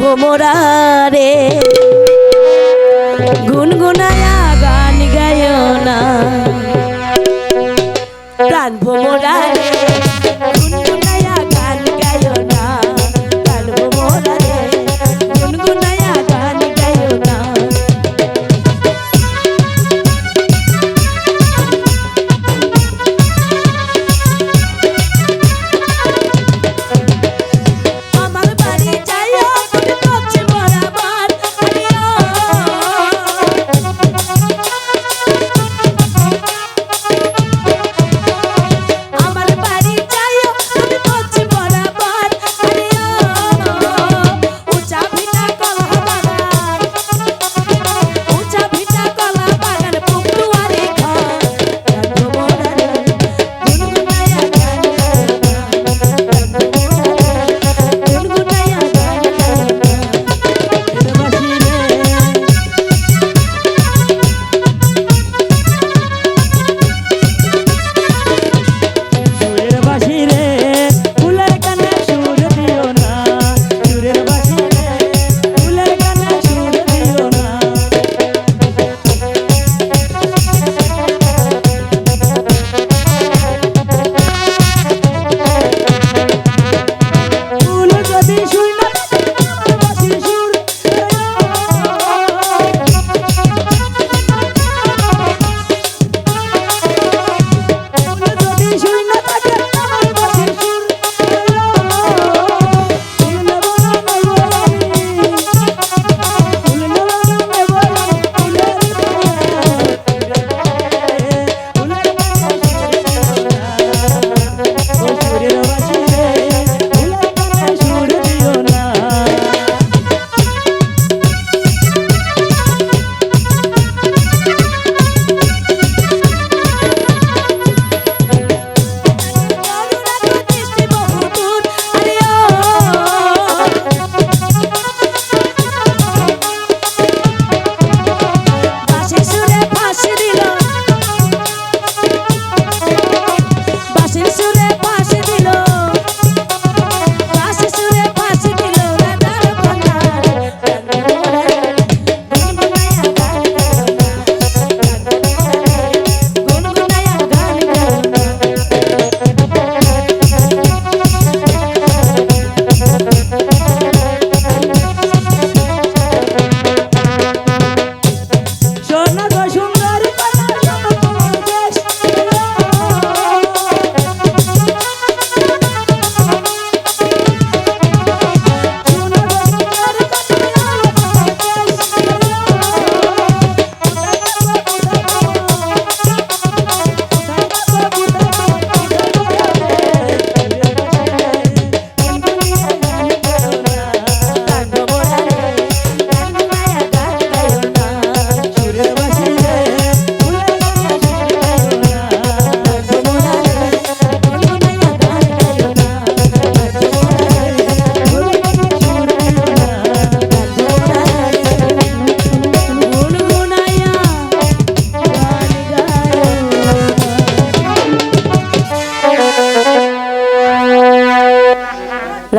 ভোমরারে। গুনগুনায়া গান গায়না প্রাণ ভোম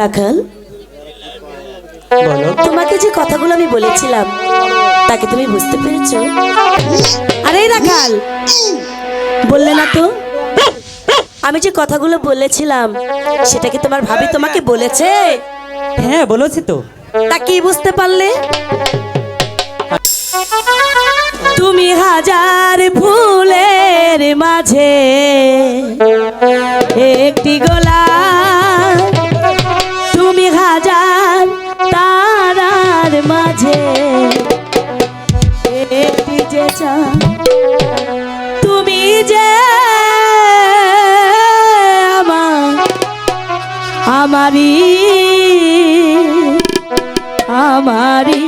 রাখাল? তোমাকে যে কথাগুলো আমি বলেছিলাম তাকে তুমি বুঝতে পেরেছ? আরে রাখাল! বললে না তো? আমি যে কথাগুলো বলেছিলাম সেটা কি তোমার ভাবি তোমাকে বলেছে? হ্যাঁ বলেছি তো। তা কি বুঝতে পারলে? তুমি হাজার ফুলের মাঝে একটি গোলাপ আমারি আমারি